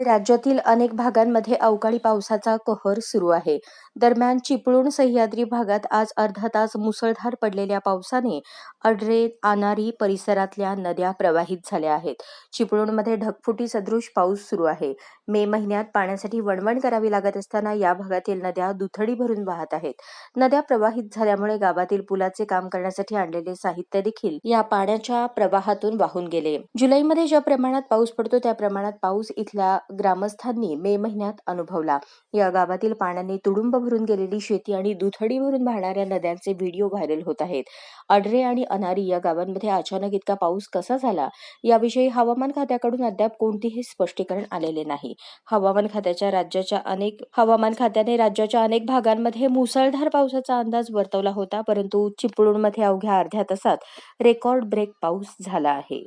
राज्यातील अनेक भागांमध्ये अवकाळी पावसाचा कहर सुरू आहे. दरम्यान चिपळूण सह्याद्री भागात आज अर्धा तास मुसळधार पडलेल्या पावसाने अडरे आनारी परिसरातल्या नद्या प्रवाहित झाल्या आहेत. चिपळूणमध्ये ढगफुटी सदृश पाऊस सुरू आहे. मे महिन्यात पाण्यासाठी वणवण करावी लागत असताना या भागातील नद्या दुथडी भरून वाहत आहेत. नद्या प्रवाहित झाल्यामुळे गावातील पुलाचे काम करण्यासाठी आणलेले साहित्य देखील या पाण्याच्या प्रवाहातून वाहून गेले. जुलैमध्ये ज्या प्रमाणात पाऊस पडतो त्या प्रमाणात पाऊस इथल्या ग्रामस्थांनी मे महिन्यात अनुभवला. या गावातील पाण्याने तुडुंब भरून गेलेली शेती आणि दुथडी भरून वाहणाऱ्या नद्यांचे व्हिडिओ व्हायरल होत आहेत. अडरे आणि अनारी या गावांमध्ये अचानक इतका पाऊस कसा झाला? याविषयी हवामान खात्याकडून अद्याप कोणतेही स्पष्टीकरण आलेले नाही. हवामान खात्याच्या राज्याच्या अनेक हवामान खात्याने राज्याच्या अनेक भागांमध्ये मुसळधार पावसाचा अंदाज वर्तवला होता परंतु चिपळूणमध्ये अवघ्या अर्ध्या तासात रेकॉर्ड ब्रेक पाऊस झाला आहे.